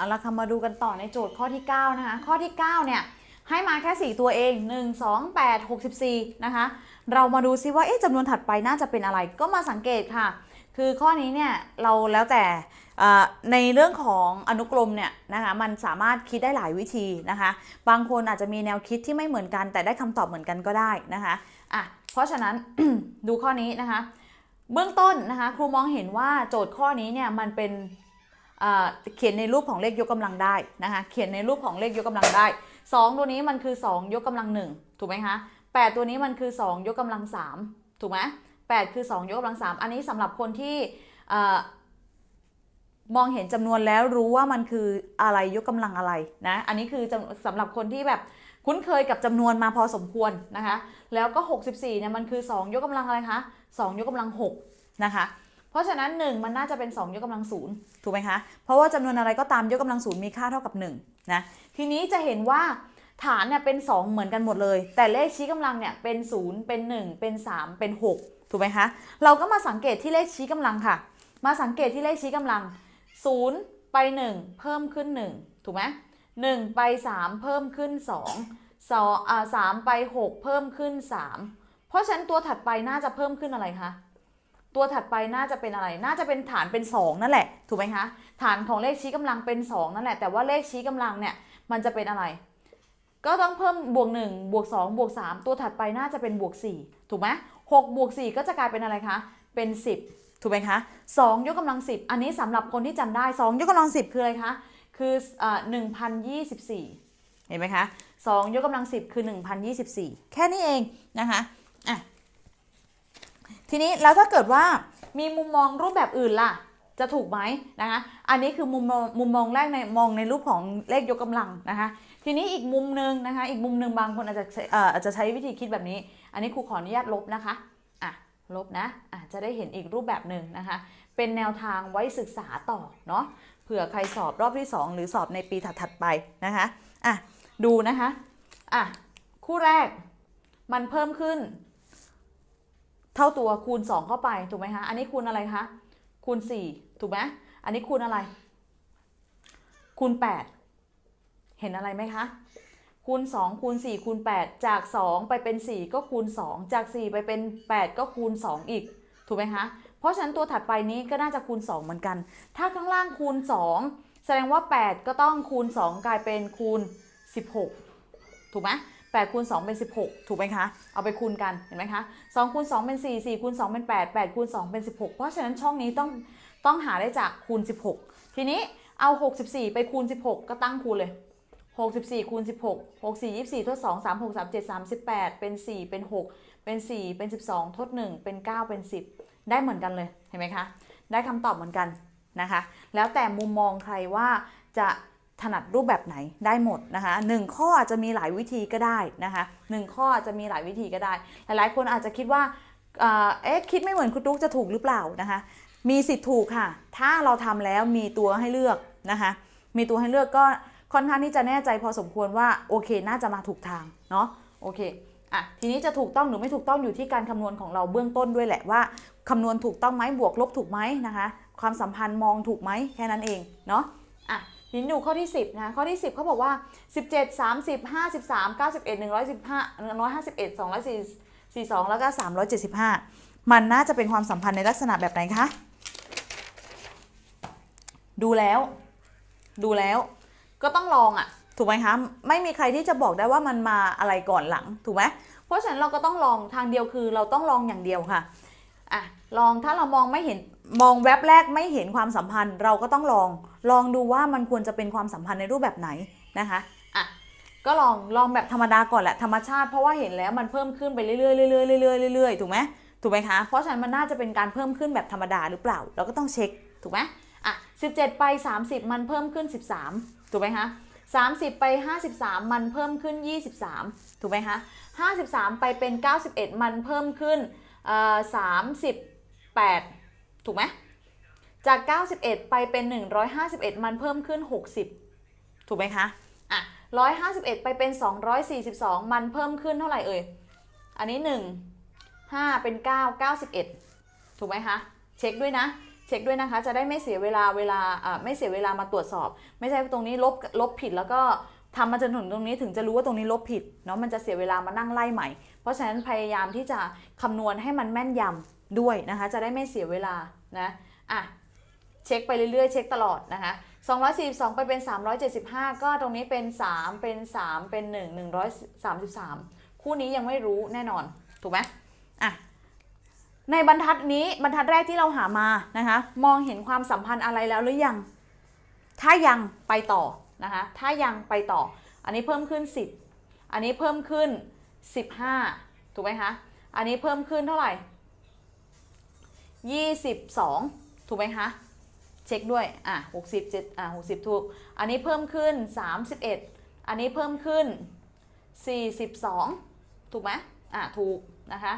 เอาละค่ะมาดูกันต่อในโจทย์ข้อที่ 9 นะคะ ข้อที่ 9 เนี่ย ให้มาแค่ 4 ตัวเอง 1 2 8 64 นะคะ เรามาดูซิว่าเอ๊ะจำนวนถัดไปน่าจะเป็นอะไรก็มาสังเกตค่ะ คือข้อนี้เนี่ย เราแล้วแต่ในเรื่องของอนุกรมเนี่ยนะคะมันสามารถคิดได้หลายวิธีนะคะ บางคนอาจจะมีแนวคิดที่ไม่เหมือนกัน แต่ได้คำตอบเหมือนกันก็ได้นะคะอะเพราะฉะนั้นดูข้อนี้นะคะ เบื้องต้นนะคะ ครูมองเห็นว่าโจทย์ข้อนี้เนี่ยมันเป็น เขียนในรูปของเลขยกกำลังได้นะคะเขียนในรูปของเลขยกกำลังได้ 2 ตัวนี้มันคือ 2 ยกกำลัง 1 ถูกไหมคะ8ตัวนี้มันคือ 2 ยกกำลัง 3 ถูกไหม8คือ 2 ยกกำลัง 3 อันนี้สำหรับคนที่มองเห็นจำนวนแล้วรู้ว่ามันคืออะไรยกกำลังอะไรนะอันนี้คือจำสำหรับคนที่แบบคุ้นเคยกับจำนวนมาพอสมควรนะคะ แล้วก็ 64เนี่ยมันคือ 2 ยกกำลังอะไรคะ2ยกกำลัง6นะคะ เพราะฉะนั้น 1 มันน่าจะเป็น 2 ยกกำลังศูนย์ถูกไหมคะ เพราะว่าจำนวนอะไรก็ตามยกกำลังศูนย์มีค่าเท่ากับ1นะทีนี้จะเห็นว่าฐานเนี่ยเป็น 2 เหมือนกันหมดเลย แต่เลขชี้กำลังเนี่ยเป็น 0 เป็น 1 เป็น 3 เป็น 6 ถูกไหมคะเราก็มาสังเกตที่เลขชี้กำลังค่ะ มาสังเกตที่เลขชี้กำลัง 0 ไป 1 เพิ่มขึ้น 1 ถูกไหม1ไป 3 เพิ่มขึ้น 2 2อ่า3ไป 6 เพิ่มขึ้น 3 เพราะฉะนั้นตัวถัดไปน่าจะเพิ่มขึ้นอะไรคะ ตัวถัดไปน่าจะเป็นอะไร น่าจะเป็นฐานเป็น 2 นั่นแหละ ถูกไหมคะ ฐานของเลขชี้กำลังเป็น 2 นั่นแหละ แต่ว่าเลขชี้กำลังเนี่ย มันจะเป็นอะไร ก็ต้องเพิ่มบวก1บวก2บวก3ตัวถัดไปน่าจะเป็นบวก4ถูกไหม6บวก4ก็จะกลายเป็นอะไรคะ เป็น 10 ถูกไหมคะ2ยกกำลัง 10 อันนี้สำหรับคนที่จำได้ 2 ยกกำลัง 10 คืออะไรคะ คืออ่า1,024เห็นไหมคะ2ยกกำลัง 10 คือ 1,024 แค่นี้เองนะคะอะ ทีนี้แล้วถ้าเกิดว่ามีมุมมองรูปแบบอื่นล่ะ จะถูกไหมนะคะ อันนี้คือมุมมองมุมมองแรกในมองในรูปของเลขยกกำลังนะคะ ทีนี้อีกมุมหนึ่งนะคะ อีกมุมหนึ่งบางคนอาจจะเอ่ออาจจะใช้วิธีคิดแบบนี้ อันนี้ครูขออนุญาตลบนะคะอะลบนะอะจะได้เห็นอีกรูปแบบหนึ่งนะคะ เป็นแนวทางไว้ศึกษาต่อเนาะเผื่อใครสอบรอบที่ 2 หรือสอบในปีถัดๆไปนะคะอะดูนะคะอะคู่แรกมันเพิ่มขึ้น ท่าตัวคูณ 2 เข้าไปถูกไหมคะอันนี้คูณอะไรคะคูณ 4 ถูกไหมอันนี้คูณอะไร คูณ 8 เห็นอะไรไหมคะคูณ 2 คูณ 4 คูณ 8 จาก 2 ไปเป็น 4 ก็คูณ 2 จาก 4 ไปเป็น 8 ก็คูณ 2 อีก ถูกไหมคะ เพราะฉะนั้นตัวถัดไปนี้ก็น่าจะคูณ 2 เหมือนกัน ถ้าข้างล่างคูณ 2 แสดงว่า 8 ก็ต้องคูณ 2 กลายเป็นคูณ 16 ถูกไหม 8คูณ2เป็น 16 ถูกไหมคะ เอาไปคูณกันเห็นไหมคะ2คูณ2เป็น 4 4คูณ2เป็น 8 8คูณ2เป็น 16 เพราะฉะนั้นช่องนี้ต้องต้องหาได้จากคูณ 16 ทีนี้เอา 64 ไปคูณ 16 ก็ตั้งคูณเลย 64คูณ16 64 24ทด2 3 6 3 7 38 เป็น 4 เป็น 6 เป็น 4 เป็น 12 ทด 1 เป็น 9 เป็น 10 ได้เหมือนกันเลยเห็นไหมคะ ได้คำตอบเหมือนกันนะคะ แล้วแต่มุมมองใครว่าจะ ถนัดรูปแบบไหนได้หมดนะคะหนึ่งข้ออาจจะมีหลายวิธีก็ได้นะคะหนึ่งข้ออาจจะมีหลายวิธีก็ได้ หลายๆ คนอาจจะคิดว่าเอ๊ะคิดไม่เหมือนคุณตุ๊กจะถูกหรือเปล่านะคะ มีสิทธิ์ถูกค่ะ ถ้าเราทำแล้วมีตัวให้เลือกนะคะ มีตัวให้เลือกก็ค่อนข้างที่จะแน่ใจพอสมควรว่าโอเคน่าจะมาถูกทางเนาะโอเคอะทีนี้จะถูกต้องหรือไม่ถูกต้องอยู่ที่การคำนวณของเราเบื้องต้นด้วยแหละว่าคำนวณถูกต้องไหมบวกลบถูกไหมนะคะ ความสัมพันธ์มองถูกไหมแค่นั้นเองเนาะอะ ทีนี้ดูข้อที่ 10 นะ ข้อที่ 10เขาบอกว่า 17 30 53 91 115 151 242 แล้วก็ 375 มันน่าจะเป็นความสัมพันธ์ในลักษณะแบบไหนคะ ดูแล้ว ดูแล้ว ก็ต้องลองอะ่ะ ถูกไหมคะ ไม่มีใครที่จะบอกได้ว่ามันมาอะไรก่อนหลัง ถูกไหมเพราะฉะนั้นเราก็ต้องลองทางเดียวคือเราต้องลองอย่างเดียวค่ะ อะ ลองถ้าเรามองไม่เห็น มองแว็บแรกไม่เห็นความสัมพันธ์ เราก็ต้องลองลองดูว่ามันควรจะเป็นความสัมพันธ์ในรูปแบบไหนนะคะอะก็ลองลองแบบธรรมดาก่อนแหละธรรมชาติเพราะว่าเห็นแล้วมันเพิ่มขึ้นไปเรื่อยๆเรื่อยๆเรื่อยๆเรื่อยๆถูกไหมถูกไหมคะเพราะฉะนั้นมันน่าจะเป็นการเพิ่มขึ้นแบบธรรมดาหรือเปล่า เราก็ต้องเช็คถูกไหมอะ17 ไป 30 มันเพิ่มขึ้น 13 ถูกไหมคะ30 ไป 53 มันเพิ่มขึ้น 23 ถูกไหมคะ53 ไปเป็น 91 มันเพิ่มขึ้นเอ่อ38 ถูกไหมจาก 91 ไปเป็น 151 มันเพิ่มขึ้น 60 ถูกไหมคะอะ151 ไปเป็น 242 มันเพิ่มขึ้นเท่าไหร่เอ่ย อันนี้ 1 5 เป็น 9 91 ถูกไหมคะ เช็คด้วยนะ เช็คด้วยนะคะ จะได้ไม่เสียเวลาเวลาอ่าไม่เสียเวลามาตรวจสอบ ไม่ใช่ตรงนี้ลบลบผิดแล้วก็ ทำมาจนถึงตรงนี้ถึงจะรู้ว่าตรงนี้ลบผิดเนาะมันจะเสียเวลามานั่งไล่ใหม่ เพราะฉะนั้นพยายามที่จะคำนวณให้มันแม่นยำด้วยนะคะ จะได้ไม่เสียเวลานะอะเช็คไปเรื่อยๆ เช็คตลอดนะคะ242 ไปเป็น 375 ก็ตรงนี้เป็น 3 เป็น 3 เป็น 1 133 คู่นี้ยังไม่รู้แน่นอน ถูกไหมอะในบรรทัดนี้บรรทัดแรกที่เราหามานะคะ มองเห็นความสัมพันธ์อะไรแล้วหรือยัง ถ้ายังไปต่อ นะคะถ้ายังไปต่อ อันนี้เพิ่มขึ้น 10 อันนี้เพิ่มขึ้น 15 ถูกไหมคะ อันนี้เพิ่มขึ้นเท่าไหร่ 22 ถูกไหมคะ เช็คด้วย อะ60 7อะ60 ถูก อันนี้เพิ่มขึ้น 31 อันนี้เพิ่มขึ้น 42 ถูกไหมอะถูกนะคะ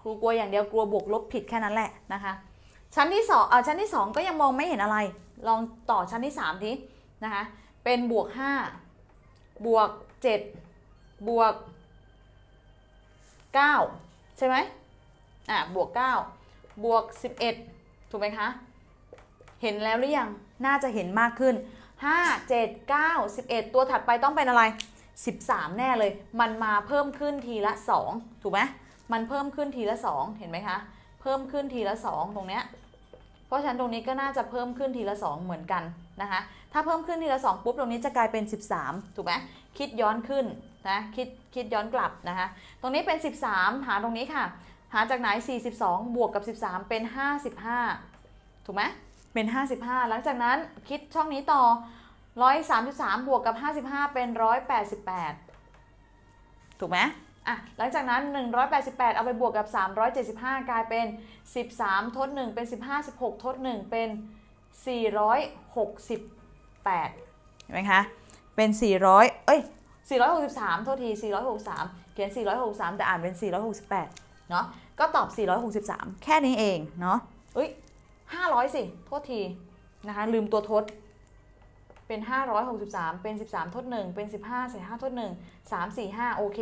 ครูกลัวอย่างเดียวกลัวบวกลบผิดแค่นั้นแหละนะคะ ชั้นที่สองเออชั้นที่สองก็ยังมองไม่เห็นอะไร ลองต่อชั้นที่สามที นะคะเป็นบวกห้าบวกเจ็ดบวกเก้าใช่ไหมอะบวกเก้าบวกสิบเอ็ดถูกไหมคะ เห็นแล้วหรือยัง น่าจะเห็นมากขึ้น 5 7 9 11 ตัวถัดไปต้องเป็นอะไร 13 แน่เลย มันมาเพิ่มขึ้นทีละ 2 ถูกไหมมันเพิ่มขึ้นทีละ 2 เห็นไหมคะ เพิ่มขึ้นทีละ 2 ตรงเนี้ย เพราะฉะนั้นตรงนี้ก็น่าจะเพิ่มขึ้นทีละ 2 เหมือนกัน นะคะ ถ้าเพิ่มขึ้นทีละ2ปุ๊บตรงนี้จะกลายเป็น 13 ถูกไหมคิดย้อนขึ้นนะคิดคิดย้อนกลับนะคะ ตรงนี้เป็น 13 หาตรงนี้ค่ะ หาจากไหน 42 บวกกับ 13 เป็น 55 ถูกไหมเป็น 55 หลังจากนั้นคิดช่องนี้ต่อ 133 บวกกับ 55 เป็น 188 ถูกไหมอะหลังจากนั้น 188 เอาไปบวกกับ 375 กลายเป็น 13 ทด 1 เป็น 15 16 ทด 1 เป็น 468เห็นไหมคะ เป็น 400 เอ้ย 463 โทษที 463 เขียน 463 แต่อ่านเป็น 468 เนาะ ก็ตอบ 463 แค่นี้เองเนาะอุ้ย500 สิ โทษทีนะคะ ลืมตัวทด เป็น 563 เป็น 13 ทด 1 เป็น 15 ใส่5ทด 1 3 4 5 โอเค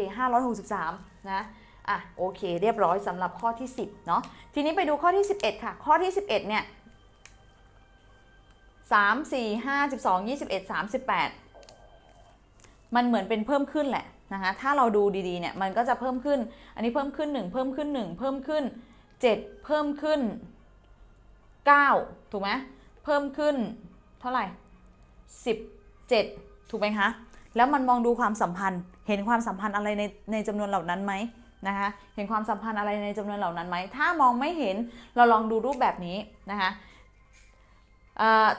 563 นะอะโอเค เรียบร้อยสำหรับข้อที่ 10เนาะทีนี้ไปดูข้อที่ 11 ค่ะ ข้อที่ 11เนี่ย 3 4 5 12 21 38 มันเหมือนเป็นเพิ่มขึ้นแหละนะคะถ้าเราดูดีๆเนี่ยมันก็จะเพิ่มขึ้น อันนี้เพิ่มขึ้น 1 เพิ่มขึ้น 1 เพิ่มขึ้น 7 เพิ่มขึ้น 9 ถูกไหมเพิ่มขึ้นเท่าไหร่ 17 ถูกไหมคะแล้วมันมองดูความสัมพันธ์ เห็นความสัมพันธ์อะไรในในจำนวนเหล่านั้นไหมนะคะ เห็นความสัมพันธ์อะไรในจำนวนเหล่านั้นไหม ถ้ามองไม่เห็นเราลองดูรูปแบบนี้นะคะ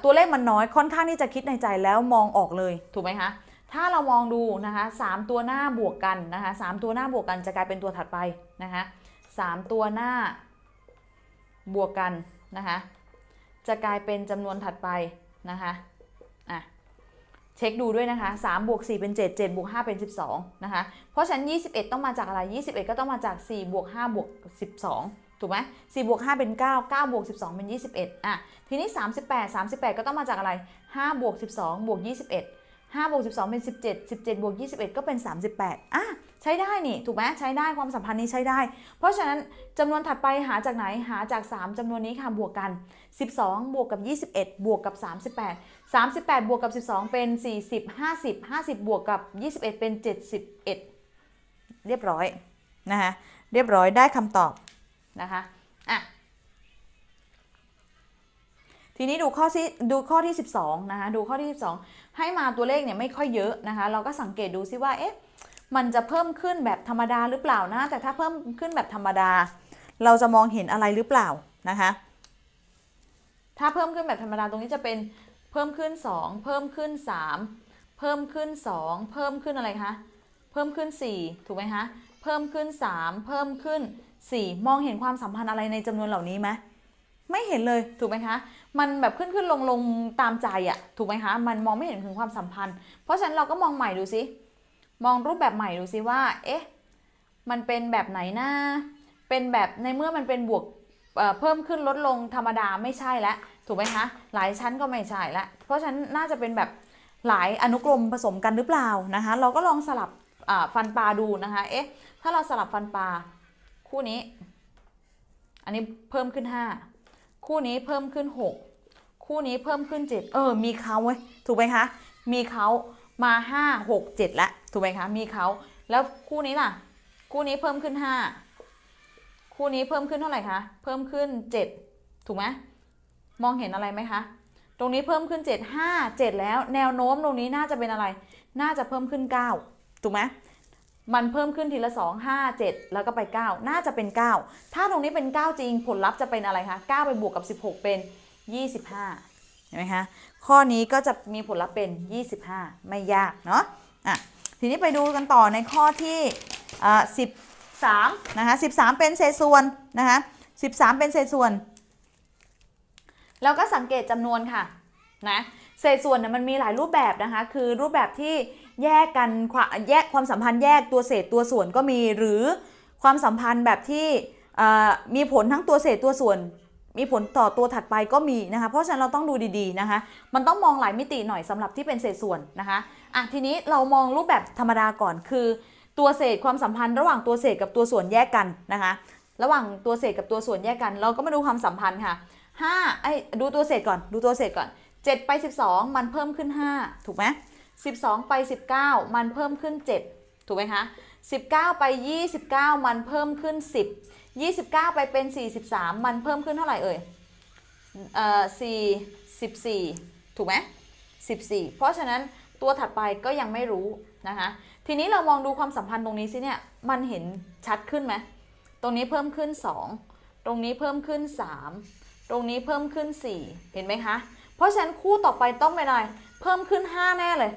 ตัวเลขมันน้อยค่อนข้างที่จะคิดในใจแล้วมองออกเลยถูกไหมคะถ้าเรามองดูนะคะสามตัวหน้าบวกกันนะคะสามตัวหน้าบวกกันจะกลายเป็นตัวถัดไปนะคะสามตัวหน้าบวกกันนะคะจะกลายเป็นจำนวนถัดไปนะคะอะเช็คดูด้วยนะคะ3บวก4เป็น 7 7บวก5เป็น 12 นะคะ เพราะฉะนั้น 21 ต้องมาจากอะไร 21 ก็ต้องมาจาก 4 บวก 5 บวก 12 ถูกไหม4บวก5เป็น9 9บวก12เป็น21อะ ทีนี้38 38ก็ต้องมาจากอะไร5บวก12บวก21 5บวก12เป็น17 17บวก21ก็เป็น38อะ ใช้ได้นี่ ถูกไหมใช้ได้ความสัมพันธ์นี้ใช้ได้ เพราะฉะนั้นจำนวนถัดไปหาจากไหนหาจาก3จำนวนนี้ค่ะบวกกัน12บวกกับ21บวกกับ38 38บวกกับ12เป็น40 50 50บวกกับ21เป็น71เรียบร้อยนะคะเรียบร้อยได้คำตอบ นะคะอะทีนี้ดูข้อที่ดูข้อที่ 12นะคะดูข้อที่ 12 ให้มาตัวเลขเนี่ยไม่ค่อยเยอะนะคะ เราก็สังเกตดูซิว่าเอ๊ะมันจะเพิ่มขึ้นแบบธรรมดาหรือเปล่านะ แต่ถ้าเพิ่มขึ้นแบบธรรมดา เราจะมองเห็นอะไรหรือเปล่านะคะ ถ้าเพิ่มขึ้นแบบธรรมดาตรงนี้จะเป็นเพิ่มขึ้น 2 เพิ่มขึ้น 3 เพิ่มขึ้น 2 เพิ่มขึ้นอะไรคะ เพิ่มขึ้น 4 ถูกไหมคะ เพิ่มขึ้น 3 เพิ่มขึ้น 4 มองเห็นความสัมพันธ์อะไรในจำนวนเหล่านี้ไหมไม่เห็นเลยถูกไหมคะ มันแบบขึ้นขึ้นลงลงตามใจอะถูกไหมคะ มันมองไม่เห็นถึงความสัมพันธ์ เพราะฉะนั้นเราก็มองใหม่ดูสิมองรูปแบบใหม่ดูสิว่า เอ๊ะ มันเป็นแบบไหนนะเป็นแบบในเมื่อมันเป็นบวกเเพิ่มขึ้นลดลงธรรมดาไม่ใช่แล้วถูกไหมคะ หลายชั้นก็ไม่ใช่ละเพราะฉะนั้นน่าจะเป็นแบบหลายอนุกรมผสมกันหรือเปล่านะคะ เราก็ลองสลับฟันปลาดูนะคะ เอ๊ะ ถ้าเราสลับฟันปลา คู่นี้ อันนี้เพิ่มขึ้น5คู่นี้เพิ่มขึ้น6คู่นี้เพิ่มขึ้น7เออ มีเขาเว้ยถูกไหมคะ มีเขามา5 6 7แล้วถูกไหมคะ มีเขาแล้วคู่นี้ล่ะ คู่นี้เพิ่มขึ้น5คู่นี้เพิ่มขึ้นเท่าไหร่คะ เพิ่มขึ้น7ถูกไหมมองเห็นอะไรไหมคะ ตรงนี้เพิ่มขึ้น7 5 7แล้ว แนวโน้มตรงนี้น่าจะเป็นอะไร น่าจะเพิ่มขึ้น9ถูกไหม มันเพิ่มขึ้นทีละ 2 5 7 แล้วก็ไป 9 น่าจะเป็น 9 ถ้าตรงนี้เป็น 9 จริง ผลลัพธ์จะเป็นอะไรคะ 9 ไปบวกกับ 16 เป็น 25 เห็นไหมคะ ข้อนี้ก็จะมีผลลัพธ์เป็น 25 ไม่ยากเนาะ อะ ทีนี้ไปดูกันต่อในข้อที่อ่า13 นะคะ 13 เป็นเศษส่วนนะคะ 13 เป็นเศษส่วน แล้วก็สังเกตจำนวนค่ะ นะเศษส่วนเนี่ยมันมีหลายรูปแบบนะคะ คือรูปแบบที่แยกกันความแยกความสัมพันธ์แยกตัวเศษตัวส่วนก็มีหรือความสัมพันธ์แบบที่มีผลทั้งตัวเศษตัวส่วน มีผลต่อตัวถัดไปก็มีนะคะ เพราะฉะนั้นเราต้องดูดีๆนะคะ มันต้องมองหลายมิติหน่อยสำหรับที่เป็นเศษส่วนนะคะอะทีนี้เรามองรูปแบบธรรมดาก่อนคือตัวเศษความสัมพันธ์ระหว่างตัวเศษกับตัวส่วนแยกกันนะคะ ระหว่างตัวเศษกับตัวส่วนแยกกัน เราก็มาดูความสัมพันธ์ค่ะ5ไอ้ดูตัวเศษก่อนดูตัวเศษก่อน 7 ไป 12 มันเพิ่มขึ้น 5 ถูกไหม12 ไป 19 มันเพิ่มขึ้น 7 ถูกไหมคะ19 ไป 29 มันเพิ่มขึ้น 10 29 ไปเป็น 43 มันเพิ่มขึ้นเท่าไหร่เอ่ยเอ่อ4 14 ถูกไหม14 เพราะฉะนั้นตัวถัดไปก็ยังไม่รู้นะคะ ทีนี้เรามองดูความสัมพันธ์ตรงนี้สิเนี่ย มันเห็นชัดขึ้นไหม ตรงนี้เพิ่มขึ้น 2 ตรงนี้เพิ่มขึ้น 3 ตรงนี้เพิ่มขึ้น 4 เห็นไหมคะ เพราะฉะนั้นคู่ต่อไปต้องเป็นอะไร เพิ่มขึ้น 5 แน่เลย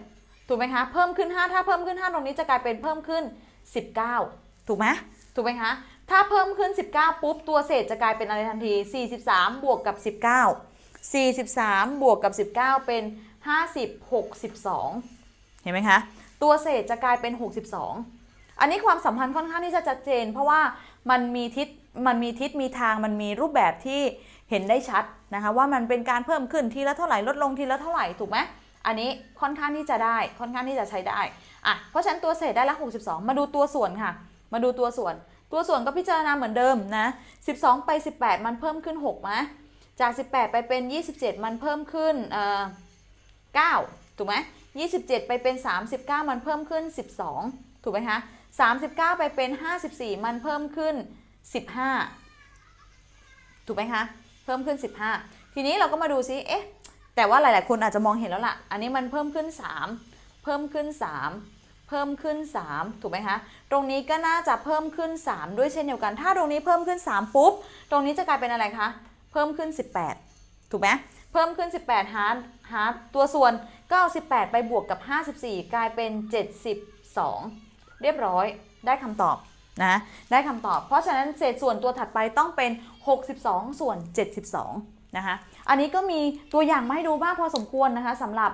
ถูกไหมคะ เพิ่มขึ้น 5 ถ้าเพิ่มขึ้น 5 ตรงนี้จะกลายเป็นเพิ่มขึ้น 19 ถูกไหมถูกไหมคะ ถ้าเพิ่มขึ้น 19 ปุ๊บ ตัวเศษจะกลายเป็นอะไรทันที 43 บวกกับ 19 43 บวกกับ 19 เป็น 50 62 เห็นไหมคะ ตัวเศษจะกลายเป็น 62 อันนี้ความสัมพันธ์ค่อนข้างที่จะชัดเจน เพราะว่ามันมีทิศ มันมีทิศมีทางมันมีรูปแบบที่เห็นได้ชัดนะคะว่ามันเป็นการเพิ่มขึ้นทีละเท่าไหร่ลดลงทีละเท่าไหร่ถูกไหมอันนี้ค่อนข้างที่จะได้ค่อนข้างที่จะใช้ได้อะเพราะฉะนั้นตัวเศษได้ละ 62 มาดูตัวส่วนค่ะ มาดูตัวส่วน ตัวส่วนก็พิจารณาเหมือนเดิมนะ 12 ไป 18 มันเพิ่มขึ้น6ไหมจาก 18 ไปเป็น 27 มันเพิ่มขึ้นเอ่อ9ถูกไหม27 ไปเป็น 39 มันเพิ่มขึ้น 12 ถูกไหมคะ39 ไปเป็น 54 มันเพิ่มขึ้น 15 ถูกไหมคะ เพิ่มขึ้น 15 ทีนี้เราก็มาดูซิ เอ๊ะ แต่ว่าหลาย ๆ คนอาจจะมองเห็นแล้วล่ะ อันนี้มันเพิ่มขึ้น 3 เพิ่มขึ้น 3 เพิ่มขึ้น 3 ถูกไหมคะ ตรงนี้ก็น่าจะเพิ่มขึ้น 3 ด้วยเช่นเดียวกัน ถ้าตรงนี้เพิ่มขึ้น 3 ปุ๊บ ตรงนี้จะกลายเป็นอะไรคะ เพิ่มขึ้น 18 ถูกไหมเพิ่มขึ้น 18 หาหาตัวส่วนก็เอา18 ไปบวกกับ 54 กลายเป็น 72 เรียบร้อย ได้คำตอบ นะได้คำตอบ เพราะฉะนั้นเศษส่วนตัวถัดไปต้องเป็น 62 ส่วน 72 นะคะ อันนี้ก็มีตัวอย่างมาให้ดูบ้างพอสมควรนะคะสำหรับ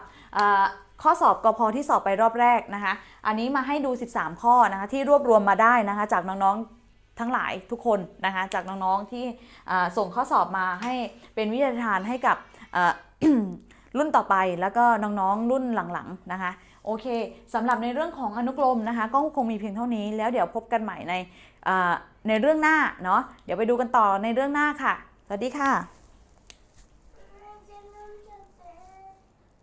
ข้อสอบกพที่สอบไปรอบแรกนะคะ อันนี้มาให้ดู 13 ข้อนะคะที่รวบรวมมาได้นะคะจากน้องๆทั้งหลายทุกคนนะคะจากน้องๆที่ส่งข้อสอบมาให้เป็นวิทยาทานให้กับรุ่นต่อไปแล้วก็น้องๆรุ่นหลังๆนะคะ โอเคสำหรับในเรื่องของอนุกรมนะคะ ก็คงมีเพียงเท่านี้แล้วเดี๋ยวพบกันใหม่ในในเรื่องหน้าเนาะเดี๋ยวไปดูกันต่อในเรื่องหน้าค่ะ สวัสดีค่ะ